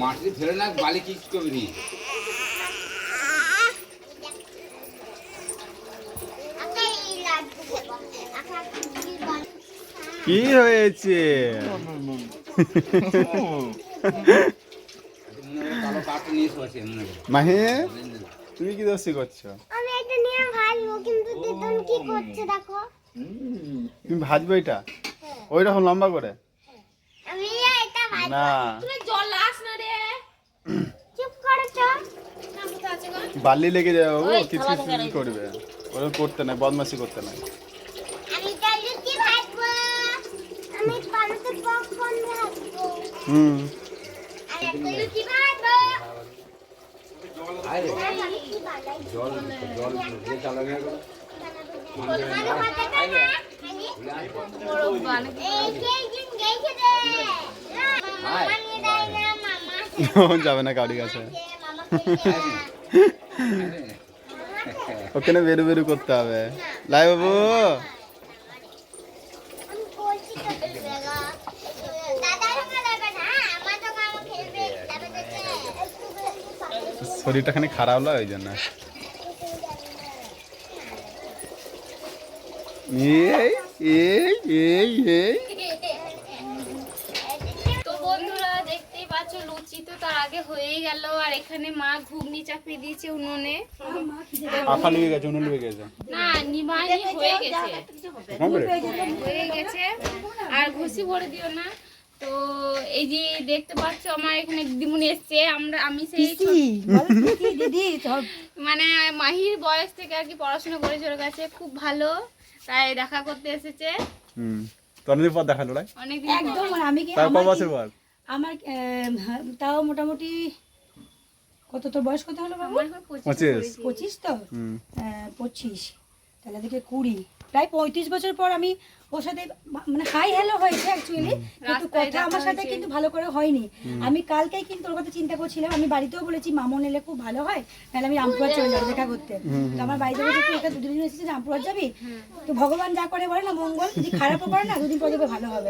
মাটি ফেলে না বালি কি করবি কি হয়েছে? মাহি তুমি কি দোষী করছ? আমি এটা নিয়ে ভাজবো কিন্তু দিদন কি করছে দেখো? তুমি ভাজবে এটা? ওই রকম লম্বা করে? আমি এটা ভাজবো না তুমি জল লাস না রে চুপ করেছ না কোথায় আছে গো বালি লেগে যাবে ও কিছু কিছু করবে। ওরকম করতে নাই বদমাসি করতে নাই। হুম। জল যাবে না কাউরি কাছে ওখানে বেরু বেরু করতে হবে। লাই বাবু। শরীরটা খানি খারাপ লাগে ওই জন্য। এই এই এই এই। পাচ্ছ লুচি তো তার আগে হয়েই গেল আর এখানে মা ঘুগনি চাপিয়ে দিয়েছে উনুনে। আফা লেগে গেছে উনুন লেগে গেছে। না নিমাই হয়ে গেছে। হয়ে গেছে। আর ঘুষি ভরে দিও না। তো এই যে দেখতে পাচ্ছ আমার এখানে দিদিমণি এসছে। আমরা আমি সেই দিদি মানে মাহির বয়স থেকে আর কি পড়াশোনা করে চলে গেছে খুব ভালো। তাই দেখা করতে এসেছে। হুম। তো অনেকদিন পর দেখাল অনেকদিন একদম আমি কি তার ক আমার কি- বছর পর আমার আহ, হ্যাঁ, তাও মোটামুটি কত তোর বয়স কত হলো বাবু? পঁচিশ পঁচিশ। তো? আহ, পঁচিশ। তাহলে দেখে কুড়ি। প্রায় পঁয়ত্রিশ বছর পর আমি ওর সাথে মানে হাই হ্যালো হয়েছে অ্যাকচুয়ালি কিন্তু কথা আমার সাথে কিন্তু ভালো করে হয়নি। আমি কালকেই কিন্তু ওর কথা চিন্তা করছিলাম আমি বাড়িতেও বলেছি মামন এলে খুব ভালো হয় তাহলে আমি রামপুরহাট চলে যাব দেখা করতে। তো আমার বাড়িতে বলেছি তুই ওকে দুদিন এসেছিস রামপুরহাট যাবি? তো ভগবান যা করে বলে না মঙ্গল যদি খারাপও করে না দুদিন পর দেখবে ভালো হবে।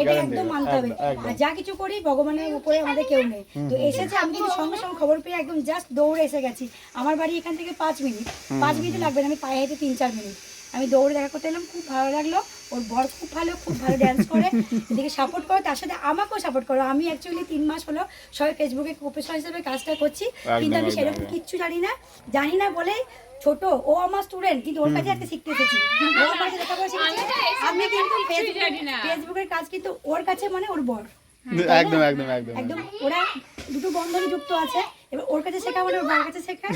এটা একদম মানতে হবে। আর যা কিছু করি ভগবানের উপরে আমাদের কেউ নেই। তো এসেছে আমি কিন্তু সঙ্গে সঙ্গে খবর পেয়ে একদম জাস্ট দৌড়ে এসে গেছি। আমার বাড়ি এখান থেকে পাঁচ মিনিট। পাঁচ মিনিট লাগবে না আমি পায়ে হেঁটে তিন চার মিনিট। আমি দৌড়ে দেখা করতে এলাম খুব ভালো লাগল। ওর বর খুব ভালো খুব ভালো ড্যান্স করে। এদিকে সাপোর্ট করো তার সাথে আমাকেও সাপোর্ট করো। আমি অ্যাকচুয়ালি তিন মাস হলো সবাই ফেসবুকে প্রফেশনাল হিসেবে কাজটা করছি। কিন্তু আমি সেরকম কিচ্ছু জানি না। জানি না বলে ছোট ও আমার স্টুডেন্ট কিন্তু ওর কাছে আজকে শিখতে এসেছি ওর কাছে লেখাপড়া শিখেছে আমি কিন্তু। ফেসবুকের কাজ কিন্তু ওর কাছে মানে ওর বর। একদম একদম একদম। একদম ওরা দুটো বন্ধনে যুক্ত আছে। এবার ওর কাছে শেখা মানে ওর কাছে শেখা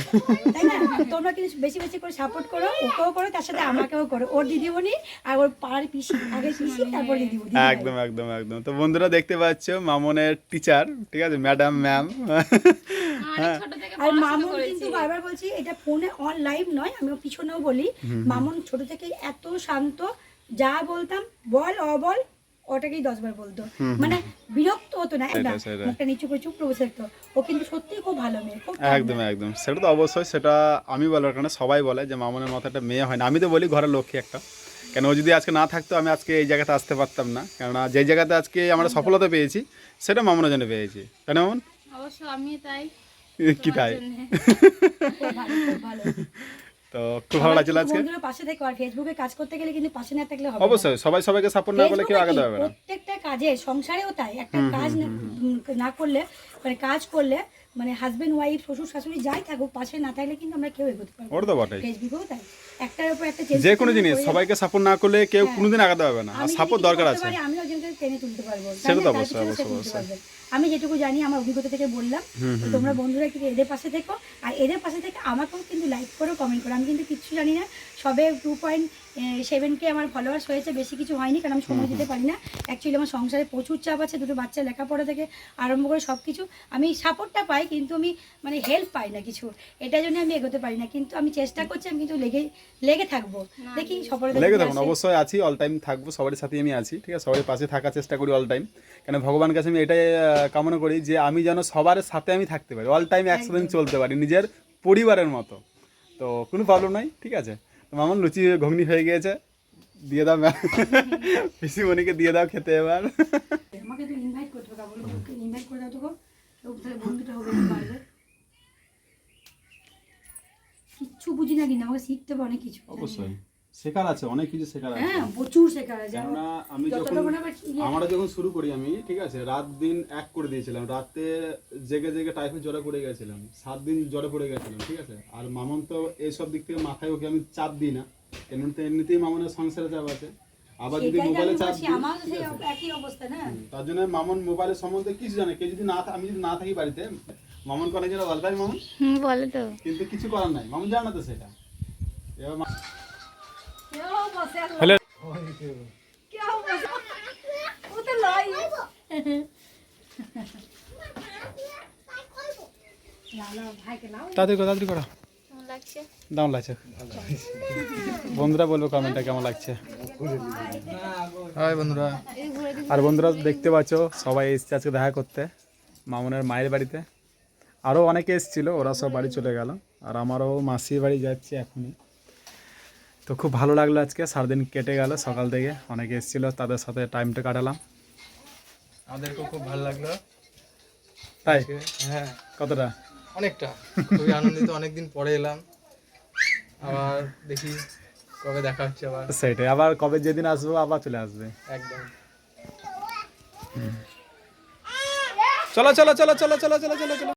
তাই না? তোমরা কিন্তু বেশি বেশি করে সাপোর্ট করো ওকেও করো তার সাথে আমাকেও করো। ওর দিদিমণি আর ওর পাড়ার পিসি আগে পিসি তারপর দিদিমণি একদম একদম একদম। তো বন্ধুরা দেখতে পাচ্ছ মামনের টিচার ঠিক আছে? ম্যাডাম ম্যাম আর মামুন কিন্তু বারবার বলছি এটা ফোনে অন লাইভ নয় আমি ওর পিছনেও বলি। মামুন ছোট থেকে এত শান্ত যা বলতাম বল অবল ওটাকেই দশবার বলতো। মানে বিরক্ত হতো না একদম মুখটা নিচু করে চুপ করে থাকতো। ও কিন্তু সত্যিই খুব ভালো মেয়ে একদম একদম। সেটা তো অবশ্যই সেটা আমি বলার কারণে সবাই বলে যে মামনের মাথাটা মেয়ে হয় না। আমি তো বলি ঘরের লক্ষ্মী একটা। কেন ও যদি আজকে না থাকতো আমি আজকে এই জায়গাতে আসতে পারতাম না। কেননা যে জায়গাতে আজকে আমরা সফলতা পেয়েছি সেটা মামনের জন্য পেয়েছি। কেন মামন? অবশ্য আমি তাই। কি তাই? ভালো ভালো। তো খুব ভালো লাগছিল আজকে। বন্ধুরা পাশে থেকে আর ফেসবুকে কাজ করতে গেলে কিন্তু পাশে না থাকলে হবে না। অবশ্যই সবাই সবাইকে সাপোর্ট না করলে কেউ আগাতে পারবে না। প্রত্যেকটা কাজে সংসারেও তাই একটা কাজ না- না করলে মানে কাজ করলে মানে হাজবেন্ড ওয়াইফ শ্বশুর শাশুড়ি যাই থাকুক পাশে না থাকলে কিন্তু আমরা কেউ এগোতে পারব। ওটা তো ফেসবুকেও তাই। একটার উপর একটা যে কোনো জিনিস সবাইকে সাপোর্ট না করলে কেউ কোনোদিন আগাতে পারবে না। আর সাপোর্ট দরকার আছে। আমিও একজনকে টেনে তুলতে পারব। সেটা তো অবশ্যই, অবশ্যই। আমি যেটুকু জানি আমার অভিজ্ঞতা থেকে বললাম। তো তোমরা বন্ধুরা কিন্তু এদের পাশে থেকো। আর এদের পাশে থেকে আমাকেও কিন্তু লাইক করো কমেন্ট করো। আমি কিন্তু কিচ্ছু জানি না। সবে টু পয়েন্ট সেভেনকে আমার ফলোয়ার্স হয়েছে বেশি কিছু হয়নি কারণ আমি সময় দিতে পারি না। অ্যাকচুয়ালি আমার সংসারে প্রচুর চাপ আছে দুটো বাচ্চা লেখাপড়া থেকে আরম্ভ করে সব কিছু আমি সাপোর্টটা পাই কিন্তু আমি মানে হেল্প পাই না কিছু। এটার জন্য আমি এগোতে পারি না কিন্তু আমি চেষ্টা করছি আমি কিন্তু লেগে লেগে থাকব। দেখি সফলতা লেগে থাকুন অবশ্যই আছি অল টাইম থাকব সবার সাথে আমি আছি ঠিক আছে? সবার পাশে থাকার চেষ্টা করি অল টাইম কেন ভগবানের কাছে আমি এটাই কামনা করি যে আমি যেন সবার সাথে আমি থাকতে পারি। অল টাইম একসাথে চলতে পারি নিজের পরিবারের মতো। তো কোনো প্রবলেম নাই ঠিক আছে? মামন লুচি ঘুগনি হয়ে গিয়েছে। দিয়ে দাও ম্যাম পিসিমণিকে দিয়ে দাও খেতে এবার। আমাকে তো ইনভাইট করতে হবে ইনভাইট করে দাও তো গো। তাহলে বন্ধুটা হবে না পারবে কিচ্ছু বুঝি না কিন্তু আমাকে শিখতে হবে অনেক কিছু। অবশ্যই। শেখার আছে অনেক কিছু শেখার আছে। হ্যাঁ প্রচুর শেখার আছে। কেননা আমি যখন হয় ইয়ে- আমরা যখন শুরু করি আমি ঠিক আছে রাত দিন এক করে দিয়েছিলাম। রাতে জেগে জেগে টাইফয়েড জ্বরে পড়ে গেছিলাম। সাত দিন জ্বরে পড়ে গেছিলাম ঠিক আছে। আর মামন তো এইসব দিক থেকে মাথায় ওকে আমি চাপ দিই না। এমনিতে এমনিতেই মামনের সংসারে চাপ আছে। আবার যদি মোবাইলে চাপ দিই ঠিক আছে? একই অবস্থা না তার জন্য মামন মোবাইলের সম্বন্ধে কিছু জানে। কেউ যদি না আমি যদি না থাকি বাড়িতে মামন ভালো তাই মামন? বলে তো। কিন্তু কিছু করার নাই। মামন জানা তো সেটা। এবার লাও তাড়াতাড়ি করো তাড়াতাড়ি করো। দাম লাগছে। বন্ধুরা বলব কমেন্টটা কেমন লাগছে। হাই বন্ধুরা। আর বন্ধুরা দেখতে পাচ্ছ সবাই এসছে আজকে দেখা করতে মামুনের মায়ের বাড়িতে। আরও অনেকে এসেছিল ওরা সব বাড়ি চলে গেল। আর আমারও মাসির বাড়ি যাচ্ছে এখনই। তো খুব ভালো লাগল আজকে সারাদিন কেটে গেল সকাল থেকে অনেকে এসেছিল তাদের সাথে টাইমটা কাটালাম। আমাদেরকেও খুব ভালো লাগল। তাই? হ্যাঁ। কতটা? অনেকটা। খুবই আনন্দিত অনেকদিন পরে এলাম। আবার দেখি কবে দেখা হচ্ছে আবার। সেটাই আবার কবে যেদিন আসব আবার চলে আসবে। একদম। চলো চলো চলো চলো চলো চলো চলো চলো।